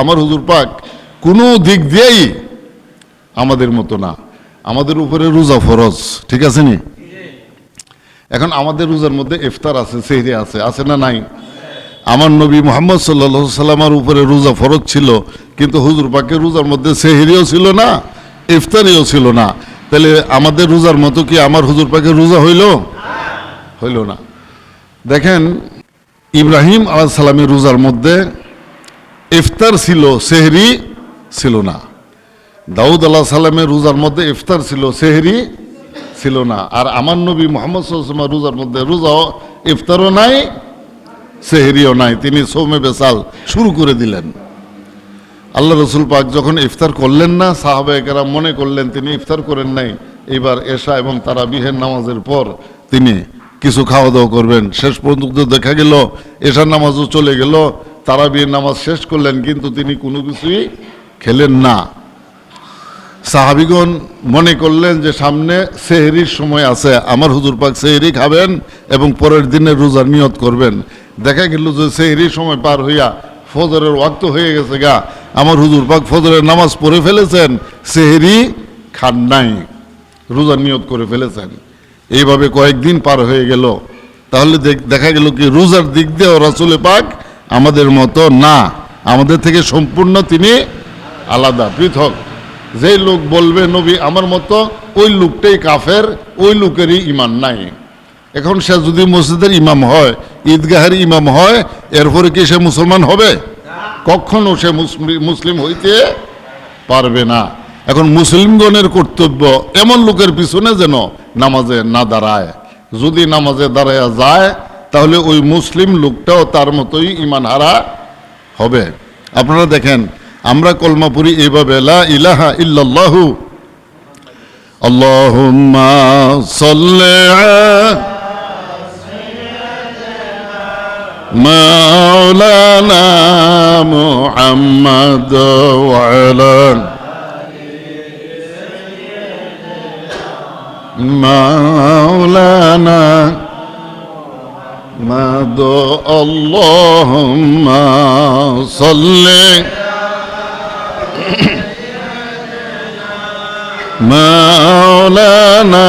আমার হুজুর পাক কোনো দিক দিয়েই আমাদের মতো না। আমাদের উপরে রোজা ফরজ, ঠিক আছে নি? এখন আমাদের রোজার মধ্যে ইফতার আছে, সেহরি আছে আছে না নাই? আমার নবী মোহাম্মদ সাল্লা সাল্লামার উপরে রোজা ফরজ ছিল, কিন্তু হুজুর পাকের রোজার মধ্যে সেহরিও ছিল না, ইফতারিও ছিল না। তাহলে আমাদের রোজার মতো কি আমার হুজুর পাকের রোজা হইল? হইল না। দেখেন, ইব্রাহিম আলাহ সালামের রোজার মধ্যে ইফতার ছিল, সেহরি ছিল না। দাউদ আল্লাহ সাল্লামের রোজার মধ্যে ইফতার ছিল, সেহরি ছিল না। আর আমার নবী মোহাম্মদ সাল্লামের রোজার মধ্যে রোজাও, ইফতারও নাই, সেহরিও নাই। তিনি সৌমে বেসাল শুরু করে দিলেন। আল্লাহ রসুল পাক যখন ইফতার করলেন না সাহাবেকেরা মনে করলেন, তিনি ইফতার করেন নাই। এবার এশা এবং তারা বিহের নামাজের পর তিনি কিছু খাওয়া দাওয়া করবেন। শেষ পর্যন্ত দেখা গেল, এশার নামাজও চলে গেল। তারা বিয়ের নামাজ শেষ করলেন, কিন্তু তিনি কোনো কিছুই খেলেন না। সাহাবিগণ মনে করলেন যে সামনে সেহরির সময় আছে, আমার হুজুর পাক সেহরি খাবেন এবং পরের দিনে রোজার নিয়ত করবেন। দেখা গেল যে সেহরির সময় পার হইয়া ফজরের ওয়াক্ত হয়ে গেছে গা, আমার হুজুর পাক ফজরের নামাজ পড়ে ফেলেছেন, সেহরি খান নাই রোজার নিয়ত করে ফেলেছেন। এইভাবে কয়েকদিন পার হয়ে গেল। তাহলে দেখা গেল কি রোজার দিক দিয়ে রাসুলে পাক আমাদের মতো না। আমাদের থেকে সম্পূর্ণ তিনি আলাদা, পৃথক। যেই লোক বলবে, নবী, আমার মতো ওই লোকটাই কাফের, ওই লোকেরই ইমান নাই। এখন সে যদি মসজিদের ইমাম হয়, ঈদগাহের ইমাম হয়, এরপরে কি সে মুসলমান হবে? কখনো সে মুসলি- মুসলিম হইতে পারবে না। এখন মুসলিমগণের কর্তব্য এমন লোকের পিছনে যেন নামাজে না দাঁড়ায়। যদি নামাজে দাঁড়ায় যায় তাহলে ওই মুসলিম লোকটাও তার মতোই ইমান হারা হবে। আপনারা দেখেন, আমরা কলমা পড়ি এইভাবে, লা ইলাহা ইল্লাল্লাহু। আল্লাহুম্মা সাল্লি মাওলানা মুহাম্মদ ওয়ালা মাওলানা مولانا محمد اللهم صل مولانا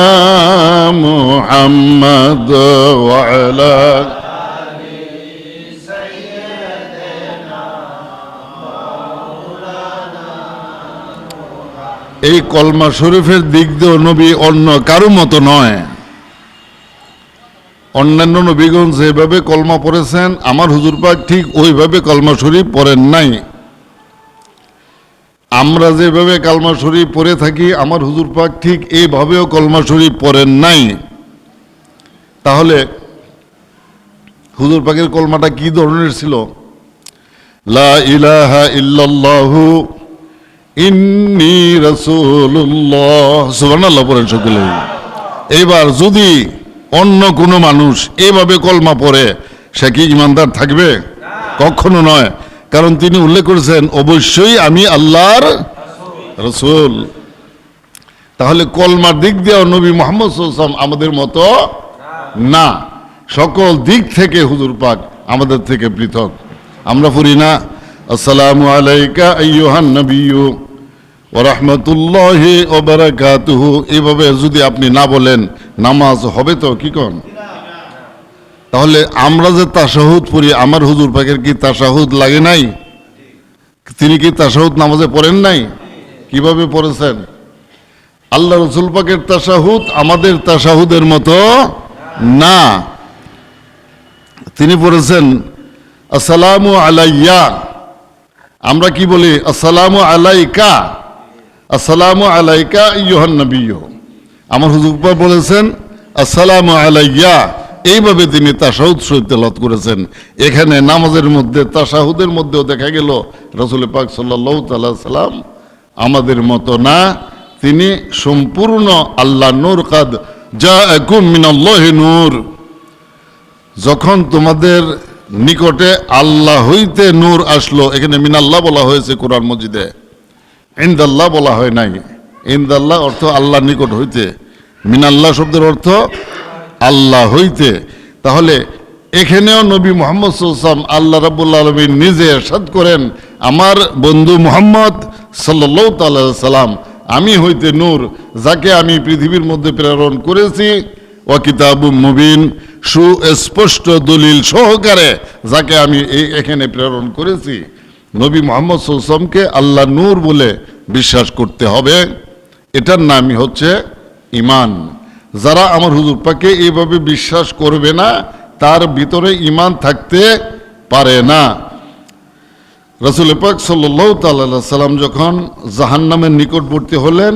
محمد وعلى এই কলমা শরীফের দিক দিয়েও নবী অন্য কারো মতো নয় অন্যান্য নবীগণ যেভাবে কলমা পড়েছেন, আমার হুজুর পাক ঠিক ওইভাবে কলমা শরীফ পড়েন নাই। আমরা যেভাবে কালমা শরীফ পড়ে থাকি, আমার হুজুর পাক ঠিক এইভাবেও কলমা শরীফ পড়েন নাই। তাহলে হুজুর পাকের কলমাটা কি ধরনের ছিল? লা ইলাহা ইল্লাল্লাহু ইন্নি রাসূলুল্লাহ। সুবহানাল্লাহ, পড়েন সকলে। এইবার যদি অন্য কোনো মানুষ এভাবে কলমা পড়ে, সে কি ইমানদার থাকবে? কখনো নয়। কারণ তিনি উল্লেখ করেছেন, অবশ্যই আমি আল্লাহর রসুল। তাহলে কলমার দিক দিয়ে নবী মোহাম্মদ সাল্লাম আমাদের মতো না। সকল দিক থেকে হুজুর পাক আমাদের থেকে পৃথক। আমরা পড়ি না, আসসালামু আলাইকা আইয়ুহান নবিয়্যু। ও রহমতুল্লাহ ও বারাকাতুহু। এইভাবে যদি আপনি না বলেন, নামাজ হবে তো, কি কন? তাহলে আমরা যে তাসাহুদ পড়ি, আমার হুজুর পাকের কি তাসাহুদ লাগে নাই? তিনি কি তাসাহুদ নামাজে পড়েন নাই? কীভাবে পড়েছেন? আল্লাহ রসুল পাকের তাসাহুদ আমাদের তাসাহুদের মতো না। তিনি পড়েছেন, আসসালামু আলাইয়া। আমরা কি বলি? আসসালামু আলাইকা। আসসালামু আলাইকা ইয়হান নবিয় আমার পাক বলেছেন, আসসালামু আলাইয়া। এইভাবে তিনি তাসাহুদ তেলাওয়াত করেছেন। এখানে নামাজের মধ্যে তাসাহুদের মধ্যেও দেখা গেল, রসুল পাক সাল্লাহ তাল্লাহ সাল্লাম আমাদের মতো না। তিনি সম্পূর্ণ আল্লাহ নূর কাদ যা মিনাল্লাহ নূর। যখন তোমাদের নিকটে আল্লাহ হইতে নূর আসলো, এখানে মিনাল্লাহ বলা হয়েছে কোরআন মজিদে। ইন্দাল্লাহ বলা হয় নাই। ইন্দাল্লাহ অর্থ আল্লাহ নিকট হইতে। মিনাল্লাহ শব্দের অর্থ আল্লাহ হইতে। তাহলে এখানেও নবী মোহাম্মদ সাল্লাম আল্লাহ রাবুল্লা আলমী নিজে এরশাদ করেন, আমার বন্ধু মোহাম্মদ সাল্লাহ সাল্লাম আমি হইতে নূর, যাকে আমি পৃথিবীর মধ্যে প্রেরণ করেছি। ও কিতাব মুবিন, সুস্পষ্ট দলিল সহকারে যাকে আমি এখানে প্রেরণ করেছি। নবী মোহাম্মদ সাল্লামকে আল্লাহ নূর বলে বিশ্বাস করতে হবে। এটার নামই হচ্ছে ইমান যারা আমার হুজুর পাকে এইভাবে বিশ্বাস করবে না, তার ভিতরে ইমান থাকতে পারে না। রসুল পাক সাল্লাম যখন জাহান্নামের নিকটবর্তী হলেন,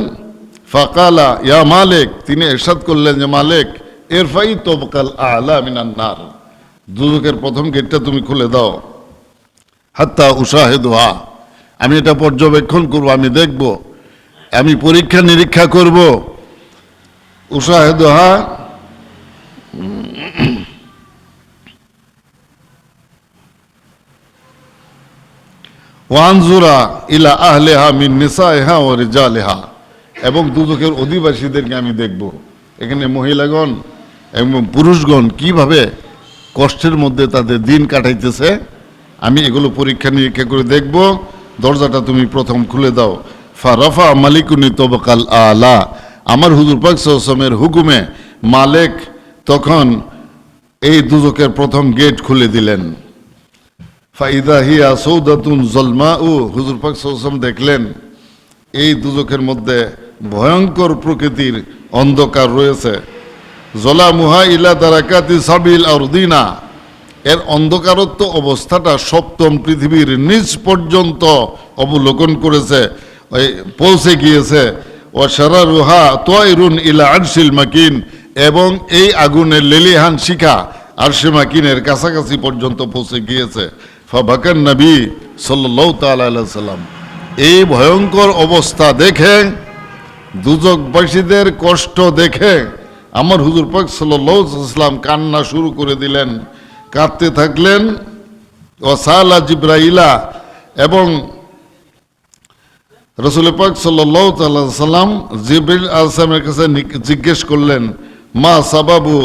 ফাকালা, ইয়া মালিক, তিনি এরশাদ করলেন যে, মালিক, এরফাই তবকাল আলা মিনান্নার দুদকের প্রথম গেটটা তুমি খুলে দাও। হাত্তা উসাহেদুহা আমি এটা পর্যবেক্ষণ করব, আমি দেখব, আমি পরীক্ষা নিরীক্ষা করব। উসাহেদুহা ওয়ানজুরা ইলা আহলেহা মিন নিসাইহা ও রিজালেহা। এবং দুদকের অধিবাসীদেরকে আমি দেখব। এখানে মহিলাগণ এবং পুরুষগণ কীভাবে কষ্টের মধ্যে তাদের দিন কাটাইতেছে আমি এগুলো পরীক্ষা নিরীক্ষা করে দেখব। দরজাটা তুমি প্রথম খুলে দাও। ফারাফা মালিকুনি তবকাল আলা। আমার হুজুর পাক সমের হুকুমে মালিক তখন এই দুদকের প্রথম গেট খুলে দিলেন। ফাইদা হিয়া সৌদাতুন জলমা ও হুজুর পাক সৌসম দেখলেন, এই দুজকের মধ্যে ভয়ঙ্কর প্রকৃতির অন্ধকার রয়েছে। জলা মুহা ইলা দারাকাতি সাবিল আরদিনা। এর অন্ধকারত্ব অবস্থাটা সপ্তম পৃথিবীর নিচ পর্যন্ত অবলোকন করেছে পৌঁছে গিয়েছে। ও সারা রুহা তয়রুন ইলা আরশিল মাকিন, এবং এই আগুনের লেলিহান শিখা আরশে মাকিনের কাছাকাছি পর্যন্ত পৌঁছে গিয়েছে। ফাবাকান নবী সাল্লাহ তাল্লাম এই ভয়ঙ্কর অবস্থা দেখে, দুজকবাসীদের কষ্ট দেখে আমার হুজুর পাক সাল্লাম কান্না শুরু করে দিলেন। কাঁদতে থাকলেন ওসালা জিব্রাইলা এবং রসুল পাক সাল্লাম জিব্রাইল আসলামের কাছে জিজ্ঞেস করলেন, মা সাবাবু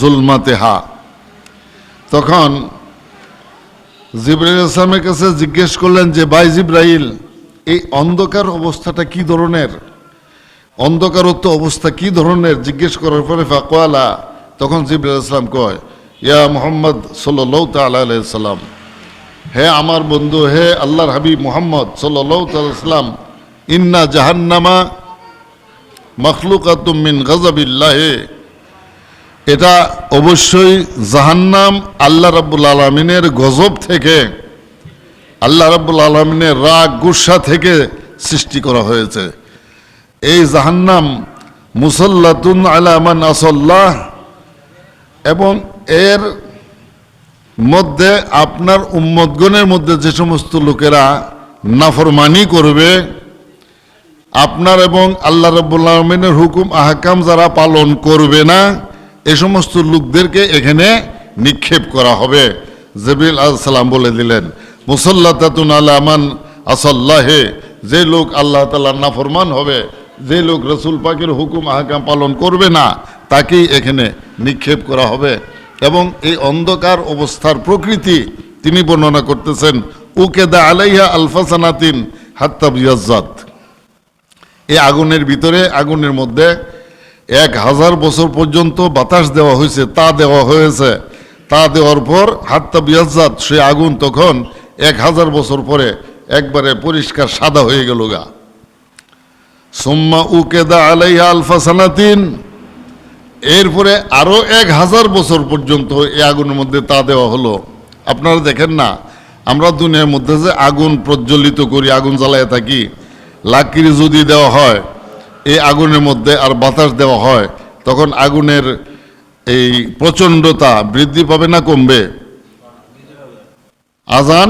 জুলমাতেহা? তখন জিব্রাইল আসলামের কাছে জিজ্ঞেস করলেন যে, ভাই জিব্রাইল, এই অন্ধকার অবস্থাটা কি ধরনের? অন্ধকারত্ব অবস্থা কি ধরনের? জিজ্ঞেস করার পরে ফাকওয়ালা, তখন জিব্রাইল ইসলাম কয় ইয়া মোহাম্মদ সাল্লাহ তাল্লাম হে আমার বন্ধু, হে আল্লাহর হাবিব মোহাম্মদ সাল্লাহ তাল্লাম ইন্না জাহান্নামা মখলুকাতুম মিন গজাবিল্লাহে এটা অবশ্যই জাহান্নাম আল্লাহ রাব্বুল আলমিনের গজব থেকে, আল্লাহ রাব্বুল আলমিনের রাগ, গুসা থেকে সৃষ্টি করা হয়েছে। এই জাহান্নাম মুসল্লাতুন আলামান আসল্লাহ এবং এর মধ্যে আপনার উম্মতগণের মধ্যে যে সমস্ত লোকেরা নাফরমানি করবে, আপনার এবং আল্লাহ রব্বুল হুকুম, আহকাম যারা পালন করবে না, এ সমস্ত লোকদেরকে এখানে নিক্ষেপ করা হবে। জবিল সালাম বলে দিলেন মুসল্লা তাতুন আলামান আসল্লাহে যে লোক আল্লাহ তাল্লাহ নাফরমান হবে, যে লোক রসুল পাকের হুকুম, আহকাম পালন করবে না তাকেই এখানে নিক্ষেপ করা হবে এবং এই অন্ধকার অবস্থার প্রকৃতি তিনি বর্ণনা করতেছেন, উকেদা আলাইহা আলফাসানাতিন হাত্তাবিয়াজাত এই আগুনের ভিতরে, আগুনের মধ্যে এক হাজার বছর পর্যন্ত বাতাস দেওয়া হয়েছে, তা দেওয়া হয়েছে। তা দেওয়ার পর হাত্তা বিয়াজাত সে আগুন তখন এক হাজার বছর পরে একবারে পরিষ্কার সাদা হয়ে গেল গা। সোম্মা উকেদা আলাইহা আলফাসানাতিন এরপরে আরও এক হাজার বছর পর্যন্ত এই আগুনের মধ্যে তা দেওয়া হলো। আপনারা দেখেন না, আমরা দুনিয়ার মধ্যে যে আগুন প্রজ্বলিত করি, আগুন জ্বালায় থাকি লাকির যদি দেওয়া হয়, এই আগুনের মধ্যে আর বাতাস দেওয়া হয়, তখন আগুনের এই প্রচণ্ডতা বৃদ্ধি পাবে না কমবে? আজান,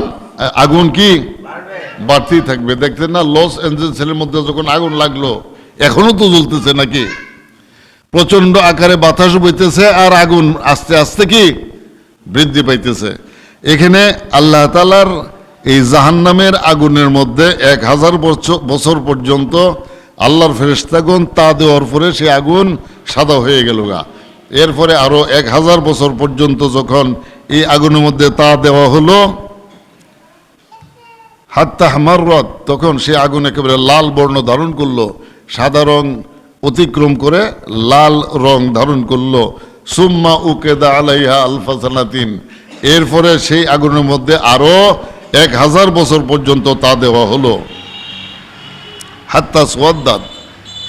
আগুন কি? বাড়তেই থাকবে। দেখছেন না লস এঞ্জেলসের মধ্যে যখন আগুন লাগল, এখনও তো জ্বলতেছে নাকি? প্রচণ্ড আকারে বাতাস বইতেছে আর আগুন আস্তে আস্তে কি বৃদ্ধি পাইতেছে। এখানে আল্লাহ তালার এই জাহান্নামের আগুনের মধ্যে এক হাজার বছর পর্যন্ত আল্লাহর ফেরেস্তাগুন তা দেওয়ার পরে সে আগুন সাদা হয়ে গেল গা। এরপরে আরও এক হাজার বছর পর্যন্ত যখন এই আগুনের মধ্যে তা দেওয়া হলো, হাত্তা হামাররত তখন সে আগুন একেবারে লাল বর্ণ ধারণ করল, সাদা রং অতিক্রম করে লাল রং ধারণ করল। সুম্মা উকেদা আলাইহা আলফাসানাতিন এরপরে সেই আগুনের মধ্যে আরও এক হাজার বছর পর্যন্ত তা দেওয়া হলো। হাত্তা সোয়াদ্দাত।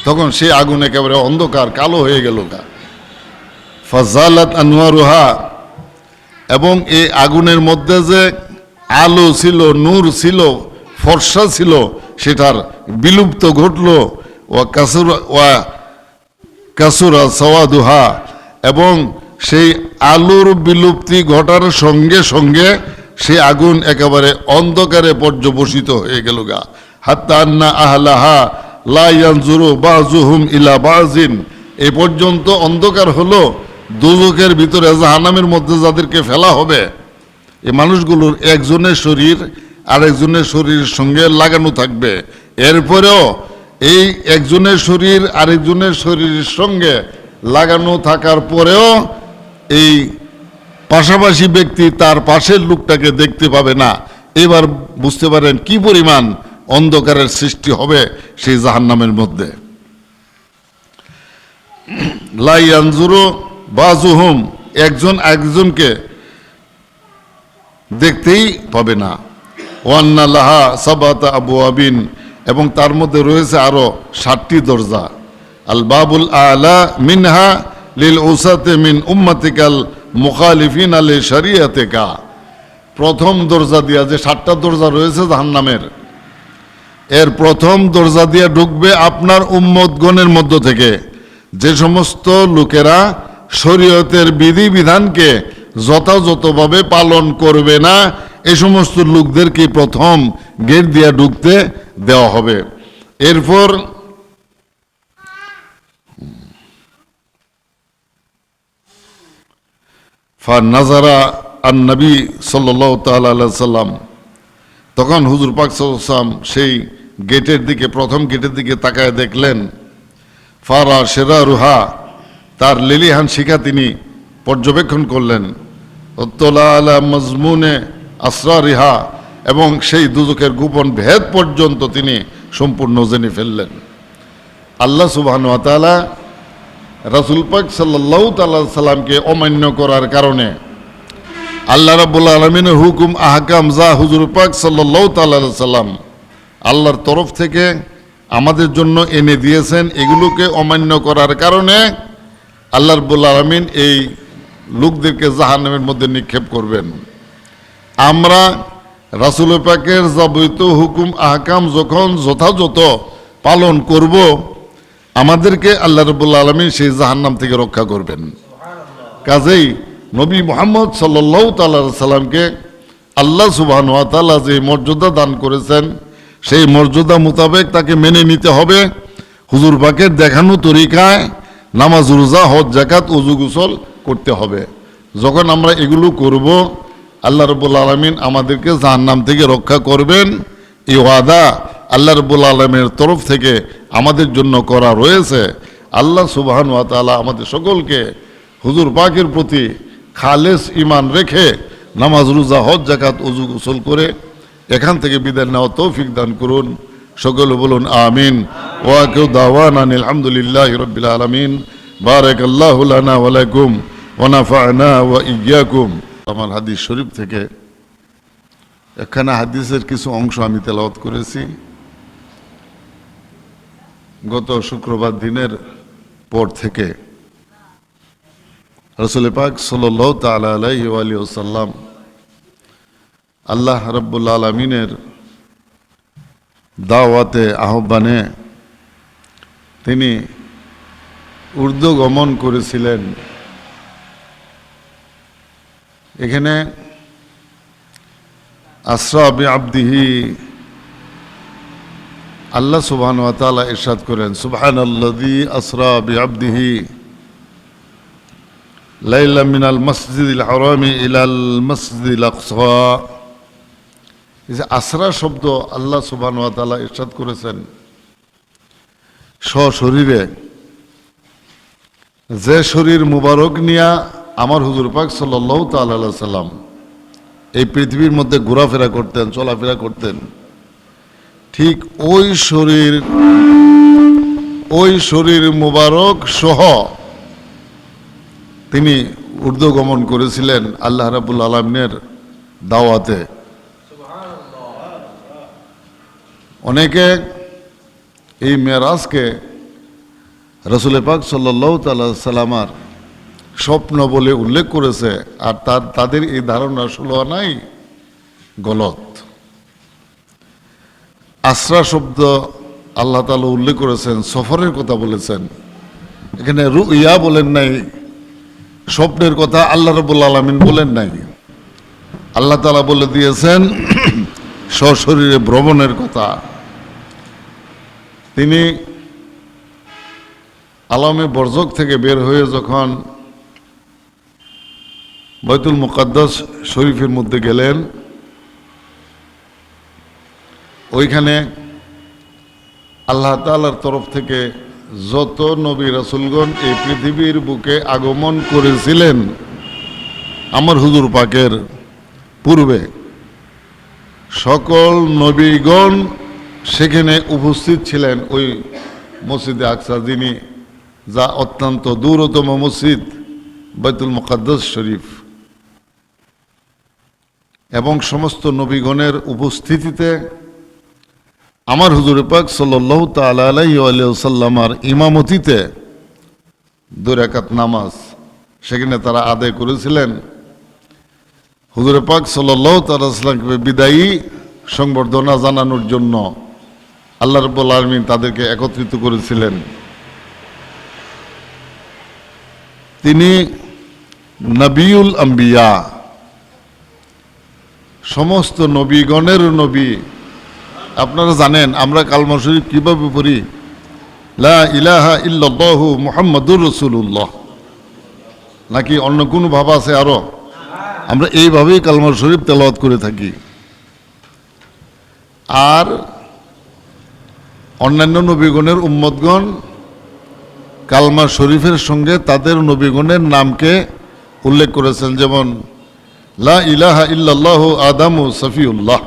তখন সেই আগুন একেবারে অন্ধকার, কালো হয়ে গেল গা। ফাজালাত আনোয়ারুহা এবং এই আগুনের মধ্যে যে আলো ছিল, নূর ছিল, ফর্সা ছিল, সেটার বিলুপ্ত ঘটল। কাসুরা ওয়া কাসুরা সওয়াদুহা এবং সেই আলোর বিলুপ্তি ঘটার সঙ্গে সঙ্গে সেই আগুন একেবারে অন্ধকারে পর্যবসিত হয়ে গেল গা। হাত্তা আন্না আহলাহা লা ইয়ানজুরু বাজুহুম ইলা বাজিন এই পর্যন্ত অন্ধকার হলো দুজকের ভিতরে, জাহান্নামের মধ্যে যাদেরকে ফেলা হবে। এই মানুষগুলোর একজনের শরীর আরেকজনের শরীরের সঙ্গে লাগানো থাকবে। এরপরেও এই একজনের শরীর আরেকজনের শরীরের সঙ্গে লাগানো থাকার পরেও এই পাশাপাশি ব্যক্তি তার পাশের লোকটাকে দেখতে পাবে না। এবার বুঝতে পারেন কি পরিমাণ অন্ধকারের সৃষ্টি হবে সেই জাহান্নামের মধ্যে। লাইয়ানজুরু বাজুহুম একজন একজনকে দেখতেই পাবে না। ওয়ান্না লাহা সাবাতা আবু আবিন এবং তার মধ্যে রয়েছে আরও ষাটটি দরজা। আল বাবুল আলা মিনহা লিল উসাতে মিন উম্মাতিকাল মুখালিফিন আলী শরিয়াতেকা। প্রথম দরজা দিয়া যে সাতটা দরজা রয়েছে জাহান্নামের, এর প্রথম দরজা দিয়ে ঢুকবে আপনার উম্মতগণের মধ্য থেকে। যে সমস্ত লোকেরা শরীয়তের বিধি বিধানকে যথাযথভাবে পালন করবে না এই সমস্ত লোকদেরকে প্রথম গেট দিয়ে ঢুকতে দেওয়া হবে। এরপর ফা নাজারা আন নবী সাল্লাহ সাল্লাম তখন হুজুর পাক সাল্লাম সেই গেটের দিকে, প্রথম গেটের দিকে তাকায় দেখলেন, ফারা সেরা রুহা, তার লিলিহান শিখা তিনি পর্যবেক্ষণ করলেন। উত্তলা আলা মজমুনে আসরা রিহা এবং সেই দুজকের গোপন ভেদ পর্যন্ত তিনি সম্পূর্ণ জেনে ফেললেন। আল্লাহ সুবাহন তালা রাসুল পাক সাল্লাহ তাল্লাহ সাল্লামকে অমান্য করার কারণে আল্লাহ রাবুল আলমিনের হুকুম আহকাম যা হুজুর পাক সাল্লাহ তাল্লাহ সাল্লাম আল্লাহর তরফ থেকে আমাদের জন্য এনে দিয়েছেন, এগুলোকে অমান্য করার কারণে আল্লাহ রবুল আলমিন এই লোকদেরকে জাহান্নামের মধ্যে নিক্ষেপ করবেন। আমরা রাসুল পাকের যাবতীয় হুকুম, আহকাম যখন যথাযথ পালন করব, আমাদেরকে আল্লাহ রবুল্লা আলমিন সেই জাহান্নাম থেকে রক্ষা করবেন। কাজেই নবী মোহাম্মদ সাল্লাহ তাল্লা সাল্লামকে আল্লাহ সুবাহন তাল্লাহ যে মর্যাদা দান করেছেন, সেই মর্যাদা মোতাবেক তাকে মেনে নিতে হবে। হুজুর পাকের দেখানো তরিকায় নামাজ, রোজা, হজ জাকাত উজু গুসল করতে হবে। যখন আমরা এগুলো করব আল্লাহ রবুল আলমিন আমাদেরকে জাহান্নাম থেকে রক্ষা করবেন। এই ওয়াদা আল্লাহ রবুল আলমের তরফ থেকে আমাদের জন্য করা রয়েছে। আল্লাহ সুবাহান ওয়াতালা আমাদের সকলকে হুজুর পাকের প্রতি খালেস ইমান রেখে নামাজ, রোজা, হজ জাকাত উজু গোসল করে এখান থেকে বিদায় নেওয়া তৌফিক দান করুন। সকলে বলুন আমিন। ওয়া কেউ দাওয়ান আলহামদুলিল্লাহ রবিল আলমিন। বারেক আল্লাহ লানা ওয়ালাইকুম ওয়া ইয়াকুম। আমার হাদিস শরীফ থেকে এখানে হাদিসের কিছু অংশ আমি তেলাওয়াত করেছি। গত শুক্রবার দিনের পর থেকে রসুল পাক সাল তালা ওসাল্লাম আল্লাহ রব্বুল আলমিনের দাওয়াতে আহ্বানে তিনি উর্দু গমন করেছিলেন। এখানে আসরা আবি আব্দিহি আল্লাহ সুবহান ওয়া তাআলা ইরশাদ করেন সুবহান আল্লাযী আসরা বিআবদিহি লাইলা মিনাল মসজিদিল হারামি ইলাল মসজিদিল আকসা। এই যে আসরা শব্দ আল্লাহ সুবহান ওয়া তাআলা ইরশাদ করেছেন সশরীরে যে শরীর মুবারক নিয়া আমার হুজুর পাক সাল্লাল্লাহু তাআলা আলাইহি সাল্লাম এই পৃথিবীর মধ্যে ঘোরাফেরা করতেন, চলাফেরা করতেন। ঠিক ওই শরীর ওই শরীর মুবারক সহ তিনি উর্দু গমন করেছিলেন আল্লাহ রাবুল আলমিনের দাওয়াতে। অনেকে এই মেরাজকে রসুল পাক সাল্লাহ তাল্লাহ সাল্লামার স্বপ্ন বলে উল্লেখ করেছে, আর তার, তাদের এই ধারণা ষোলো নাই গলত। আশ্রা শব্দ আল্লাহ তালা উল্লেখ করেছেন, সফরের কথা বলেছেন। এখানে রু ইয়া বলেন নাই, স্বপ্নের কথা আল্লাহ রবুল আলমিন বলেন নাই। আল্লাহ তালা বলে দিয়েছেন, সশরীরে ভ্রমণের কথা। তিনি আলমে বর্জক থেকে বের হয়ে যখন বৈতুল মুকাদ্দাস শরীফের মধ্যে গেলেন। ওইখানে আল্লাহ তালার তরফ থেকে যত নবী রাসুলগণ এই পৃথিবীর বুকে আগমন করেছিলেন, আমার হুজুর পাকের পূর্বে, সকল নবীগণ সেখানে উপস্থিত ছিলেন ওই মসজিদে আকসা, যিনি যা অত্যন্ত দূরতম মসজিদ, বাইতুল মুকাদ্দাস শরীফ। এবং সমস্ত নবীগণের উপস্থিতিতে আমার হুজুর পাক সাল্লাহ তাল্লাহ্লামার ইমামতিতে দুরাকাত নামাজ সেখানে তারা আদায় করেছিলেন। হুজুর পাক সাল্লাহ তাল্লাহামকে বিদায়ী সংবর্ধনা জানানোর জন্য আল্লাহ রব্বুল আলমিন তাদেরকে একত্রিত করেছিলেন। তিনি নবিউল আম্বিয়া সমস্ত নবীগণের নবী। আপনারা জানেন, আমরা কালমা শরীফ কীভাবে পড়ি? লা ইলাহা ইল্লাল্লাহু মুহাম্মাদুর রসুল্লাহ নাকি অন্য কোনো ভাব আছে আরও? আমরা এইভাবেই কালমা শরীফ তেলাওয়াত করে থাকি। আর অন্যান্য নবীগণের উম্মতগণ কালমা শরীফের সঙ্গে তাদের নবীগণের নামকে উল্লেখ করেছেন, যেমন লা ইলাহা ইল্লাল্লাহ আদামু সফিউল্লাহ।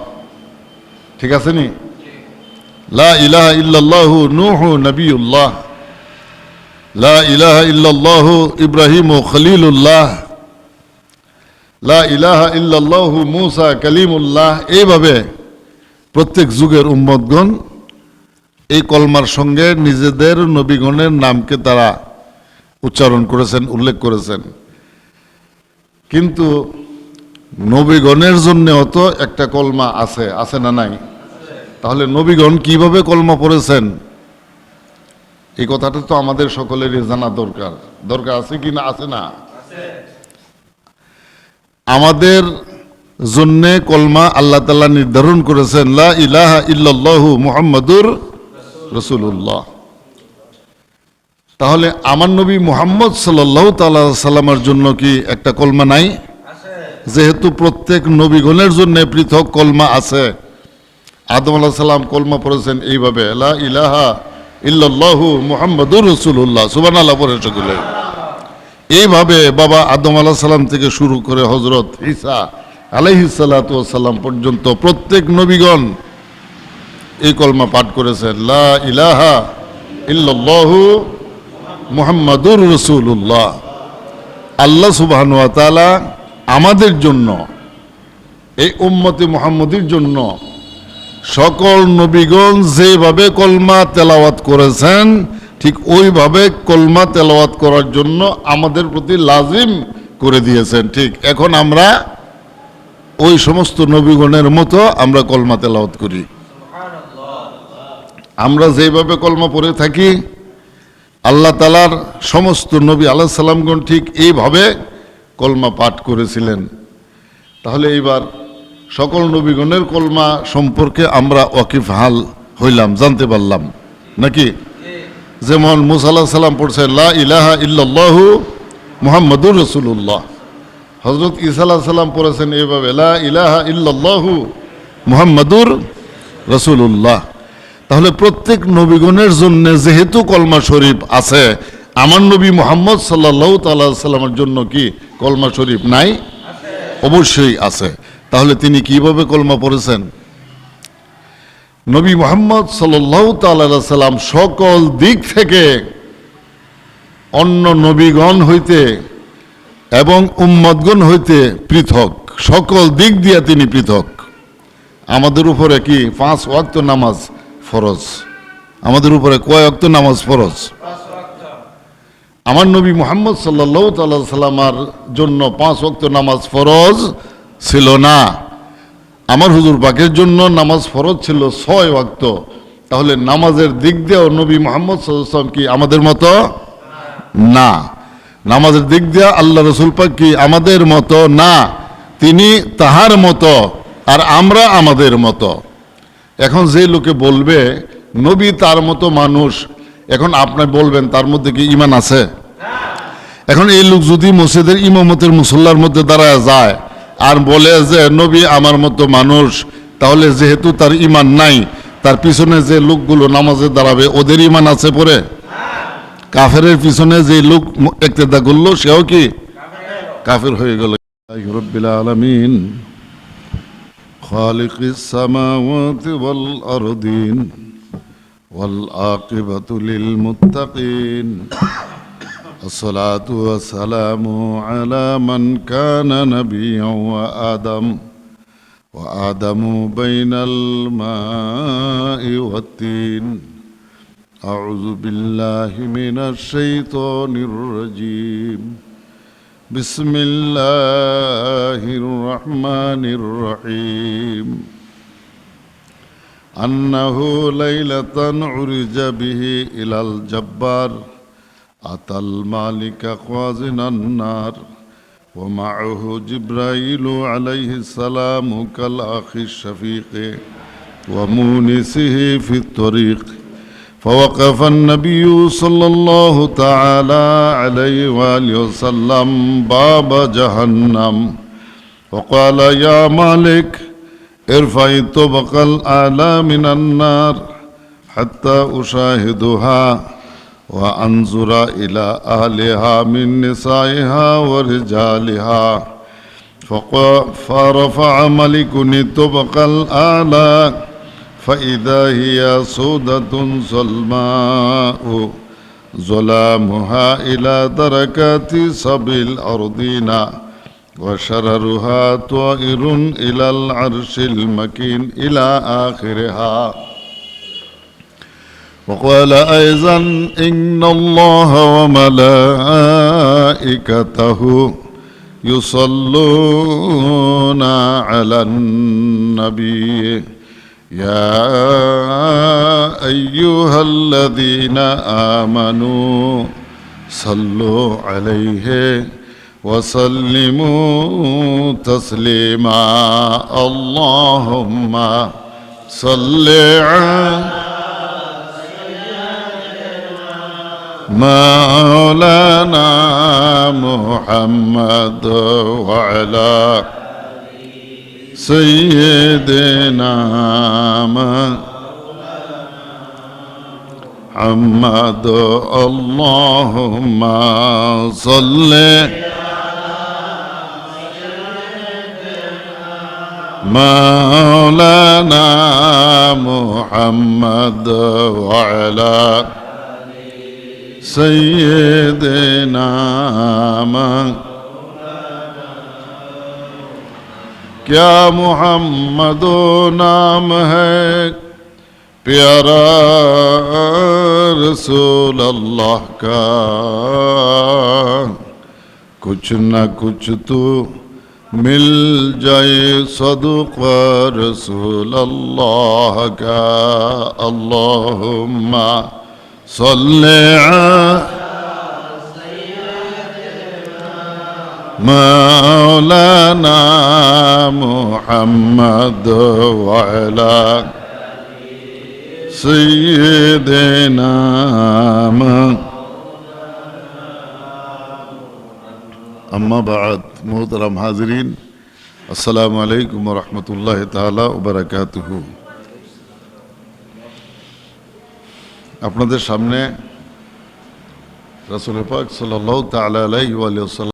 ঠিক আছে নি? লা ইলাহা ইল্লাল্লাহ নূহু নবিউল্লাহ লা ইলাহা ইল্লাল্লাহ ইব্রাহিম খলিলুল্লাহ। লা ইলাহা ইল্লাল্লাহ মুসা কালিমুল্লাহ। এইভাবে প্রত্যেক যুগের উম্মতগণ এই কলমার সঙ্গে নিজেদের নবীগণের নামকে তারা উচ্চারণ করেছেন, উল্লেখ করেছেন। কিন্তু নবীগণের জন্য অত একটা কলমা আছে আছে না নাই? তাহলে নবীগণ কীভাবে কলমা পড়েছেন? এই কথাটা তো আমাদের সকলেরই জানা দরকার। দরকার আছে কি না, আছে না? আমাদের জন্যে কলমা আল্লাহ তালা নির্ধারণ করেছেন, লা ইলাহা ইল্লাল্লাহু মুহাম্মাদুর রসুল্লাহ তাহলে আমার নবী মুহাম্মদ সাল্লাহ তাল্লাহ সাল্লামের জন্য কি একটা কলমা নাই? যেহেতু প্রত্যেক নবীগণের জন্য পৃথক কলমা আছে। আদম আলাহ সাল্লাম কলমা পড়েছেন এইভাবে, লা ইলাহা ইল্লাল্লাহু মুহাম্মাদুর রসুল্লাহ সুবান আল্লাহ পড়ে এইভাবে বাবা আদম আলাহ সাল্লাম থেকে শুরু করে হজরত ঈসা আলাইহিসাল্লাম পর্যন্ত প্রত্যেক নবীগণ এই কলমা পাঠ করেছেন, লা ইলাহা ইল্লাল্লাহু মুহাম্মাদুর রসুল্লাহ আল্লাহ সুবহানুয়া তাআলা আমাদের জন্য, এই উম্মতে মুহাম্মদির জন্য সকল নবীগণ যেভাবে কলমা তেলাওয়াত করেছেন, ঠিক ওইভাবে কলমা তেলাওয়াত করার জন্য আমাদের প্রতি লাজিম করে দিয়েছেন। ঠিক এখন আমরা ওই সমস্ত নবীগণের মতো আমরা কলমা তেলাওয়াত করি। আমরা যেভাবে কলমা পড়ে থাকি, আল্লাহ তালার সমস্ত নবী আল্লাহ সাল্লামগণ ঠিক এইভাবে কলমা পাঠ করেছিলেন। তাহলে এইবার সকল নবীগণের কলমা সম্পর্কে আমরা ওয়াকিফ হাল হইলাম, জানতে পারলাম। নাকি? যেমন মুসাল্লাহ সাল্লাম পড়ছে, লা ইলাহা ইল্লাল্লাহু মুহাম্মাদুর রসুল্লাহ হজরত ইসা আলাহ সাল্লাম পড়েছেন এইভাবে, লা ইলাহা ইল্লাল্লাহু মুহাম্মাদুর রসুল্লাহ তাহলে প্রত্যেক নবীগণের জন্য যেহেতু কলমা শরীফ আছে, আমার নবী মোহাম্মদ সাল্লাহ তাল্লাহ সাল্লামের জন্য কি? কলমা শরীফ নাই? অবশ্যই আছে। তাহলে তিনি কীভাবে কলমা পড়েছেন? নবী মোহাম্মদ সাল্লাহ সাল্লাম সকল দিক থেকে অন্য নবীগণ হইতে এবং উম্মদগণ হইতে পৃথক। সকল দিক দিয়া তিনি পৃথক। আমাদের উপরে কি পাঁচ ওয়াক্ত নামাজ ফরজ? আমাদের উপরে কয় ওয়াক্ত নামাজ ফরজ? আমার নবী মোহাম্মদ সাল্লাহ সাল্লামার জন্য পাঁচ ওয়াক্ত নামাজ ফরজ ছিল না। আমার হুজুর পাকের জন্য নামাজ ফরজ ছিল ছয় ওয়াক্ত। তাহলে নামাজের দিক দিয়েও নবী মোহাম্মদ সাল্লাম কি আমাদের মতো? না। নামাজের দিক দিয়ে আল্লাহ রসুল পাক কি আমাদের মতো? না। তিনি তাহার মতো আর আমরা আমাদের মতো। এখন যে লোকে বলবে, নবী তার মতো মানুষ এখন আপনি বলবেন তার মধ্যে কি ইমান আছে এখন এই লোক যদি মসজিদের ইমামতের মুসল্লার মধ্যে দাঁড়ায় যায় আর বলে যে নবী আমার মতো মানুষ তাহলে যেহেতু তার ইমান নাই তার পিছনে যে লোকগুলো নামাজে দাঁড়াবে ওদের ইমান আছে পরে কাফেরের পিছনে যে লোক একতেদা করলো সেও কি কাফের হয়ে গেল রব্বিল আলামিন خالق السماوات والأرضين والعاقبة للمتقين الصلاة والسلام على من كان نبيا وآدم وآدم بين الماء والتين أعوذ بالله من الشيطان الرجيم بسم الله الرحمن الرحيم أنه ليلة عرج به إلى الجبار أتى المالك خازن النار ومعه جبرائيل عليه السلام كالأخ الشفيق ومونسه في الطريق فوقف النبي صلى الله تعالى عليه وآله وسلم باب جهنم وقال يا مالك ارفع الطبق الأعلى من النار حتى أشاهدها وأنظر إلى أهلها من نسائها ورجالها فق- فرفع ملك الطبق الأعلى فإذا هي سودة ظلماء ظلامها إلى دركات سبي الأرضين وشررها طائر إلى العرش المكين إلى آخرها وقال أيضا إن الله وملائكته يصلون على النبي يا أيها الذين آمنوا صلوا عليه وسلموا تسليما. اللهم صل على مولانا محمد وعلى سيدنا محمد. اللهم صل مولانا محمد وعلا سيدنا من کیا محمد و نام ہے؟ پیارا رسول اللہ کا کچھ نہ کچھ تو मिल जाए सदुका रसूल अल्लाह का अल्लाहुम्मा सल्ले मौलाना मुहम्मद वाला सैदेना আম্মা বাদ মোহতারাম হাজরিন। আসসালামু আলাইকুম রহমতুল্লাহ তালা আপনাদের সামনে রাসুল পাক সাল্লাহ তালা আলাই